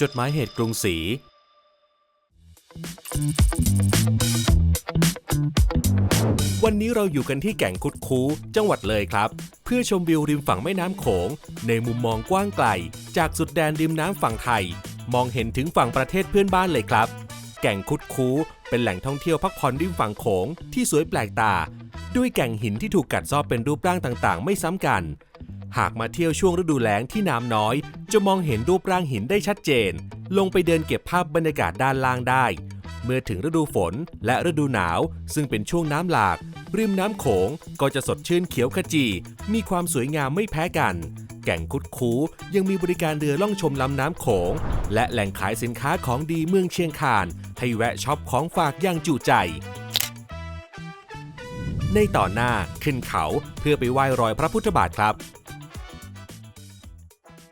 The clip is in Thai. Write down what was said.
จดหมายเหตุกรุงศรีวันนี้เราอยู่กันที่แก่งคุดคูจังหวัดเลยครับ เพื่อชมวิวริมฝั่งแม่น้ำโขง ในมุมมองกว้างไกล จากสุดแดนริมน้ำฝั่งไทย มองเห็นถึงฝั่งประเทศเพื่อนบ้านเลยครับ แก่งคุดคูเป็นแหล่งท่องเที่ยวพักผ่อนริมฝั่งโขงที่สวยแปลกตา ด้วยแก่งหินที่ถูกกัดซอกเป็นรูปร่างต่างๆ ไม่ซ้ำกัน หากมาเที่ยวช่วงฤดูแล้งที่น้ำน้อย จะมองเห็นรูปร่างหินได้ชัดเจน ลงไปเดินเก็บภาพบรรยากาศด้านล่างได้ เมื่อถึงฤดูฝนและฤดูหนาว ซึ่งเป็นช่วงน้ำหลาก ริมน้ำโขงก็จะสดชื่นเขียวขจี มีความสวยงามไม่แพ้กัน แก่งคุดคูยังมีบริการเรือล่องชมลำน้ำโขง และแหล่งขายสินค้าของดีเมืองเชียงคาน ให้แวะช็อปของฝากอย่างจุใจในต่อนหน้าขึ้นเขาเพื่อไปไหว้รอยพระพุทธบาทครับ